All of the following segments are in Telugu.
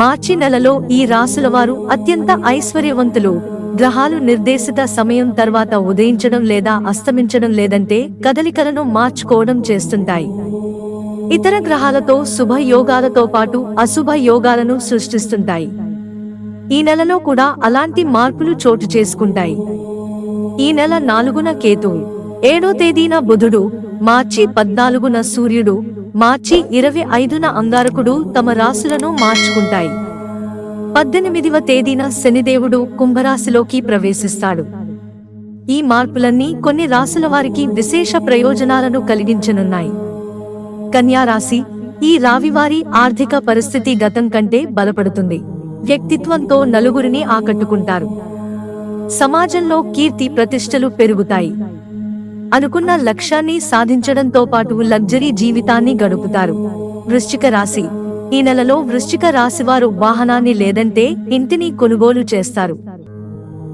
మార్చి నెలలో ఈ రాసుల వారు అత్యంత ఐశ్వర్యవంతులు. గ్రహాలు నిర్దేశిత సమయం తర్వాత ఉదయించడం లేదా అస్తమించడం లేదంటే కదలికలను మార్చుకోవడం చేస్తుంటాయి. ఇతర గ్రహాలతో శుభ యోగాలతో పాటు అశుభ యోగాలను సృష్టిస్తుంటాయి. ఈ నెలలో కూడా అలాంటి మార్పులు చోటు చేసుకుంటాయి. ఈ నెల నాలుగున కేతువు ఏడో తేదీన బుధుడు మార్చి పద్నాలుగున సూర్యుడు మార్చి ఇరవై ఐదున అంగారకుడు తమ రాశులను మార్చుకుంటాయి. పద్దెనిమిదివ తేదీన శనిదేవుడు కుంభరాశిలోకి ప్రవేశిస్తాడు. ఈ మార్పులన్నీ కొన్ని రాశుల వారికి విశేష ప్రయోజనాలను కలిగించనున్నాయి. కన్యారాశి ఈ రావివారి ఆర్థిక పరిస్థితి గతం కంటే బలపడుతుంది. వ్యక్తిత్వంతో నలుగురిని ఆకట్టుకుంటారు. సమాజంలో కీర్తి ప్రతిష్టలు పెరుగుతాయి. అనుకున్న లక్ష్యాన్ని సాధించడంతో పాటు లగ్జరీ జీవితాన్ని గడుపుతారు. వృశ్చిక రాశి. ఈ నెలలో వృశ్చిక రాశివారు వాహనాన్ని లేదంటే ఇంటిని కొనుగోలు చేస్తారు.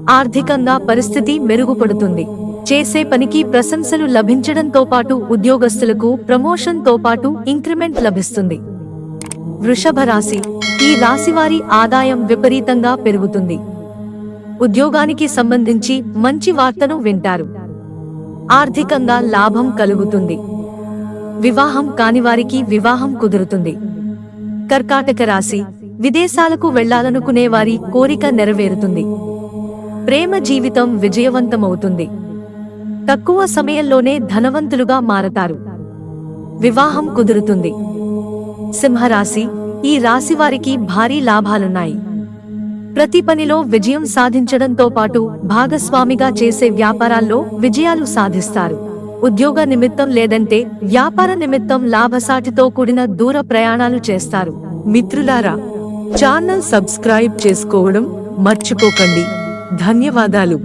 ఆర్థికంగా పరిస్థితి మెరుగుపడుతుంది. చేసే పనికి ప్రశంసలు లభించడంతో పాటు ఉద్యోగస్తులకు ప్రమోషన్తో పాటు ఇంక్రిమెంట్ లభిస్తుంది. వృషభ రాశి. ఈ రాశివారి ఆదాయం విపరీతంగా పెరుగుతుంది. ఉద్యోగానికి సంబంధించి మంచి వార్తను వింటారు. ఆర్థికంగా లాభం కలుగుతుంది. వివాహం కాని వారికి వివాహం కుదురుతుంది. కర్కాటక రాశి విదేశాలకు వెళ్ళాలనుకునే వారి కోరిక నెరవేరుతుంది. ప్రేమ జీవితం విజయవంతమవుతుంది. తక్కువ సమయంలోనే ధనవంతులుగా మారతారు. వివాహం కుదురుతుంది. సింహరాశి ఈ రాశి వారికి భారీ లాభాలున్నాయి. ప్రతి పనిలో విజయం సాధించడంతో పాటు భాగస్వామిగా చేసే వ్యాపారాల్లో విజయాలు సాధిస్తారు. ఉద్యోగ నిమిత్తం లేదంటే వ్యాపార నిమిత్తం లాభసాటితో కూడిన దూర ప్రయాణాలు చేస్తారు. మిత్రులారా ఛానల్ సబ్స్క్రైబ్ చేసుకోవడం మర్చిపోకండి. ధన్యవాదాలు.